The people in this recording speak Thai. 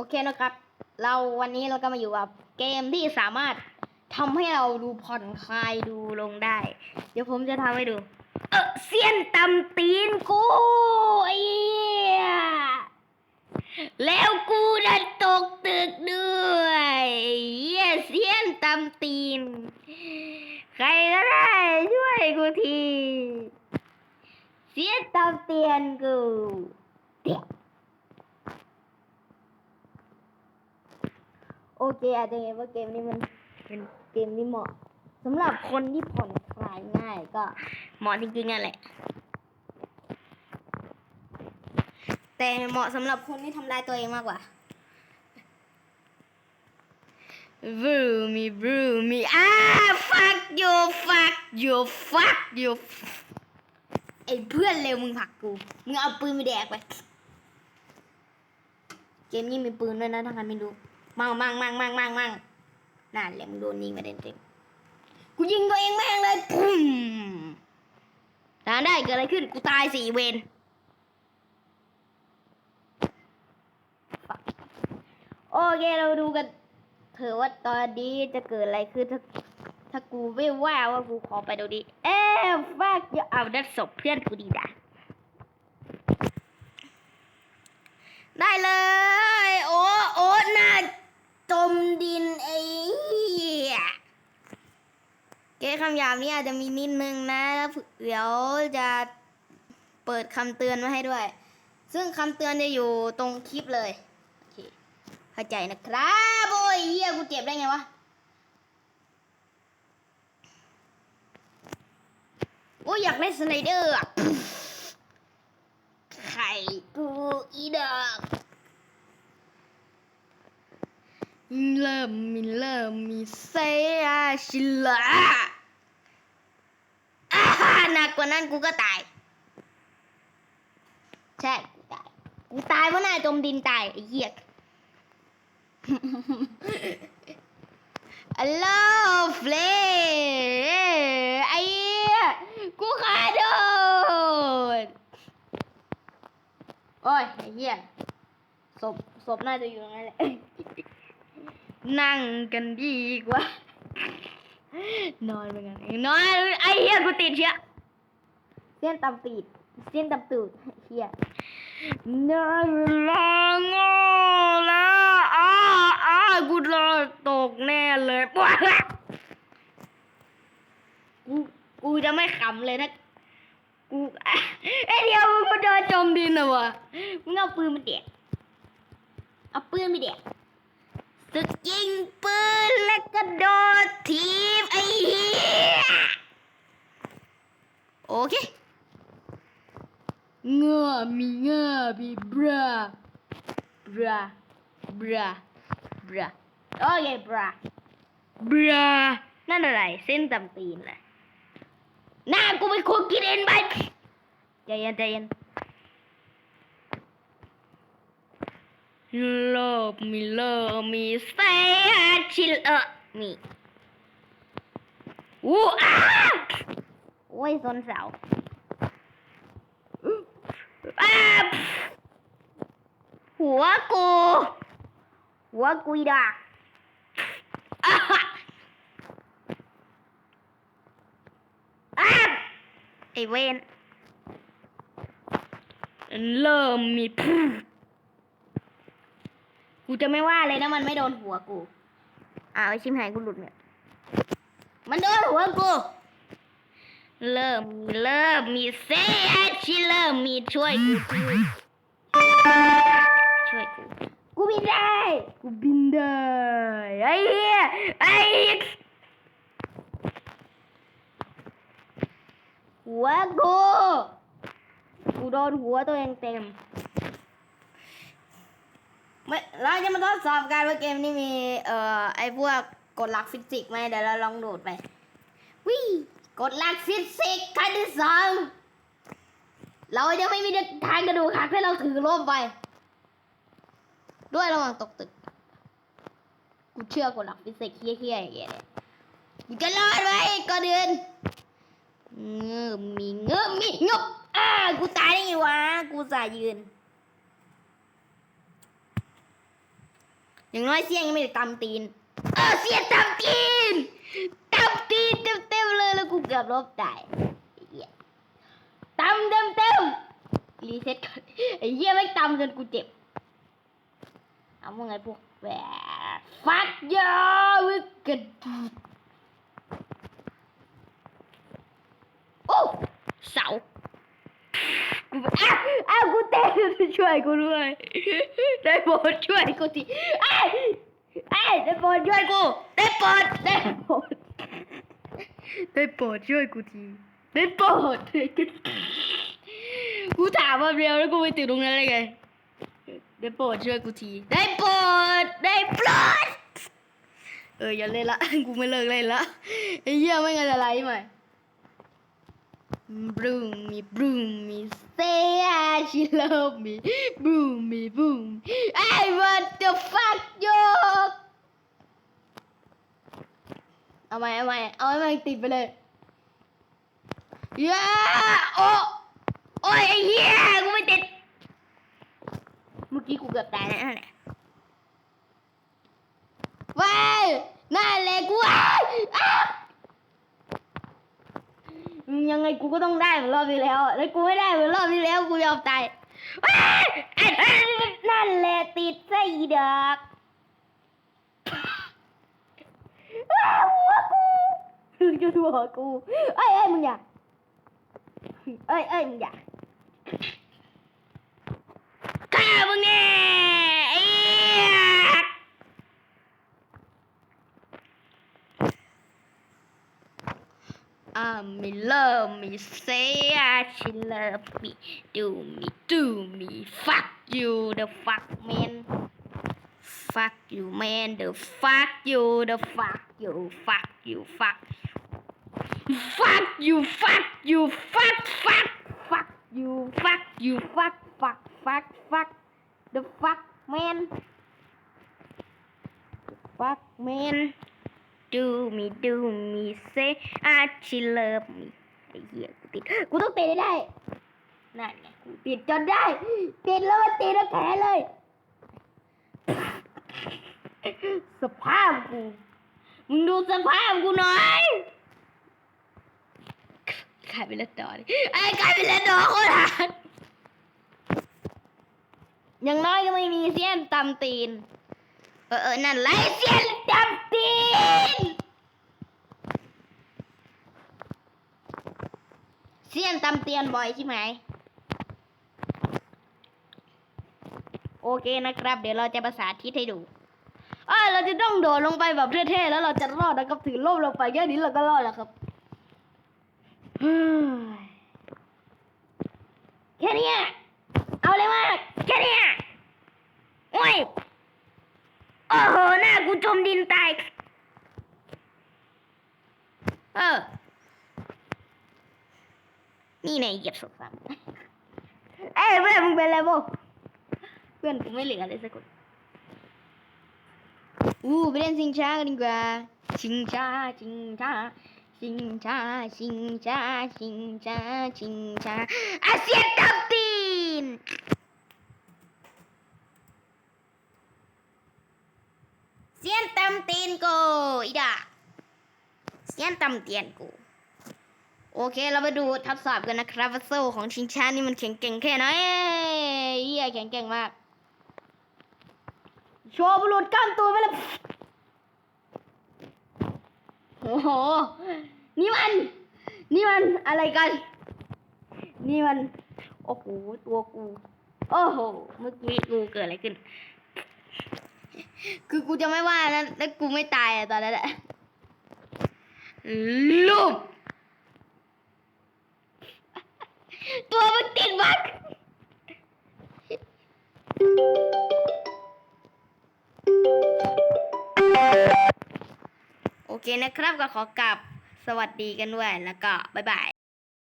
โอเคนะครับ เราวันนี้เราก็มาอยู่กับเกมที่สามารถทำให้เราดูผ่อนคลายดูลงได้ เดี๋ยวผมจะทำให้ดู เออเสี้ยนตำตีนกูไอ้เหี้ยแล้วกูดันตกตึกด้วยเยเสี้ยนตำตีน ใครก็ได้ช่วยกูที เสี้ยนตำเตียนกูเดี๋ยว โอเคอาจจะเห็นว่าเกมนี้มันเป็นเกมที่เหมาะสำหรับคนที่ผ่อนคลายง่ายก็เหมาะจริงๆนั่นแหละ แต่เหมาะสำหรับคนที่ทำลายตัวเองมากกว่าบูมีบูมีอ้า fuck you fuck you fuck you ไอ้เพื่อนเร็วมึงผักกู มึงเอาปืนไปแดกไป เกมนี้มีปืนด้วยนะถ้าใครไม่รู้ มั่งมั่งมั่งมั่งมั่งมั่งนั่นแหละมึงโดนยิงไปเต็มๆกูยิงตัวเองแม่งเลยปุ้มตามได้เกิดอะไรขึ้น กูตายสี่เวนโอเคเราดูกันเถอะว่าตอนนี้จะเกิดอะไรขึ้นถ้าถ้ากูไม่ว่าว่ากูขอไปดูดิ เอ๊ะฟากอย่าเอาดัดศพเพื่อนกูดีด่ะได้เลย โอ้โอ้หน้าจมดินไอ้เหี้ย เก๊คำหยาบนี่อาจจะมีนิดนึงนะ เดี๋ยวจะเปิดคำเตือนมาให้ด้วย ซึ่งคำเตือนจะอยู่ตรงคลิปเลยโอเคเข้าใจนะครับโอ้ยเหี้ยกูเจ็บได้ไงวะโอ้ยอยากได้สไลเดอร์ไข่กูอีดอกเริ่มมีเริ่มมีเซียชิลาอา หนักกว่านั้นกูก็ตาย ใช่กูตายกูตายเพราะน้าจมดินตายไอ้เหี้ยอัลโหลเฟลไอ้เหี้ยกูขาโดนโอ้ยไอ้เหี้ยศพศพน่าจะอยู่ตรงนั้นแหละนั่งกันดีกว่า นอนไปกันนอนไอ้เหี้ยกูติดเชื้อ เส้นตำปีดเส้นตำตูดเหี้ยนอนเวลาโง่ล้วอ้าอ้ากูรอตกแน่เลยปวดกูกูจะไม่ขำเลยนะกูไอ้เดียวมึงก็โดนจมดินนะวะมึงเอาปืนมาเด็กเอาปืนมาเด็กสึกยิงปืนและกระโดดทีบไอ้เหี้ยโอเค เงือมีเงือมีบราบราบราบราโอเคบราบรานั่นอะไรเส้นตำตี หัวกู หัวกูอีดาอ้าอ้าไอเวนเริ่มมีพูกูจะไม่ว่าเลยนะมันไม่โดนหัวกูอ้าวไอชิมหายกูหลุดเนี่ย มันโดนหัวกู เริ่มมีเริ่มมีเซชิเริ่มมีช่วยกู กูบินได้ไอ้เหี้ยไอ้หัวกูกูโดนหัวตัวเองเต็มไม่เราจะมาทดสอบกันว่าเกมนี้มี เอ่อ ไอ้พวกกฎหลักฟิสิกส์ไหมเดี๋ยวเราลองโดดไปวิ่กฎหลักฟิสิกส์ขั้นที่สองเราจะไม่มีทางกระดูกหักให้เราถือร่มไป ด้วยระหว่างตกตึก กูเชื่อกฎหลักฟิสิกส์เฮี้ยๆอย่างเงี้ยเนี่ยกูจะรอดไว้ก่อนเดือนเงือบมีเงือบมีงบอ้ากูตายได้ไงวะ กูสายยืน อย่างน้อยเสี้ยนยังไม่ได้ตำตีน เออเสี้ยนตำตีนตำตีนเต็มๆเลยแล้วกูเกือบลบได้ไอ้เหี้ยตำเต็มๆรีเซ็ตก่อนไอ้เหี้ยไม่ตำจนกูเจ็บ เอาว่าไงพวกแบบ ฟัดยาวิกดโอ้เสากูอ้าวอ้าวกูเต้นช่วยกูด้วยได้โปรดช่วยกูทีไอ้ไอ้ได้โปรดช่วยกูได้โปรดได้โปรดได้โปรดช่วยกูทีได้โปรดกูถามมาเดียวแล้วกูไปติดตรงนั้นเลยไง ได้โปรดช่วยกูที ได้โปรดได้โปรดเอออย่าเล่นละ กูไม่เลิกเล่นละไอ้เหี้ยไม่งั้นอะไรไหม่บรูมีบรูมี say she love me บรูมีบรูม I want the fuck you เอาไหมเอาไหมเอาให้มันติดไปเลยย้าโอ้โอ้ยไอ้เหี้ยกูไม่ติด กี้กูเกือบตายแล้วนั่นแหละว้ายนั่นแหละกูอ้าวอ้าวยังไงกูก็ต้องได้เหมือนรอบที่แล้วอะแล้วกูไม่ได้เหมือนรอบที่แล้วกูยอมตายว้ายไอ้ไอ้นั่นแหละติดไส้ดอกอ้าวหัวกูจะหัวกูเอ้ยเอ้ยมึงอย่าเอ้ยเอ้ยมึงอย่าข้า มึงแน่ไอ้เหี้ย Ah, me love me, say ah, she love me, do me, do me, fuck you, the fuck man, fuck you man, the fuck you, the fuck you, fuck you, fuck, fuck you, fuck you, fuck, fuck, fuck you, fuck you, fuck, fuck, fuck, fuck, the fuck man, fuck man. do me do me say ah she love me ไอ้เหี้ยกูติดกูต้องติดให้ได้นั่นไงกูติดจนได้ติดแล้วมันติดแล้วแผลเลยสภาพกูมึงดูสภาพกูหน่อยใครเป็นเล่นดอดิไอ้ใครเป็นเล่นดอคนหา อย่างน้อยก็ไม่มีเสี้ยนตำตีน เออเออนั่นไรเสียนตำตีน เสี้ยนตำเตียนบ่อยใช่ไหม โอเคนะครับ เดี๋ยวเราจะประสาธิตให้ดูอ่าเราจะต้องโดดลงไปแบบเท่ๆแล้วเราจะรอดนะครับถือล่มลงไปแค่นี้เราก็รอดแล้วครับเฮ้ยแค่นี้ยเอาเลยมากแค่เนี้ยโอ้ย โอ้โห หน้า กูจมดินตายเออนี่ไงเหยียบศพซ้ำเอ้ ตำตีนกูอีดาเสียนตำเตียนกู โอเคเราไปดูทดสอบกันนะครับว่าโซ่ของชิงช้านี่มันแข็งเก่งแค่ไหนเยเฮียแข็งเก่งมาก โชว์บุรุษกล้ามตัวไปเลยโอ้โห นี่มัน นี่มันอะไรกัน นี่มัน โอ้โห ตัวกู โอ้โห เมื่อกี้กูเกิดอะไรขึ้น คือกูจะไม่ว่านะแล้วกูไม่ตายอะตอนนั้นแหละลูกตัวมันติดบักโอเคนะครับก็ขอกลับสวัสดีกันด้วยแล้วก็บ๊ายบาย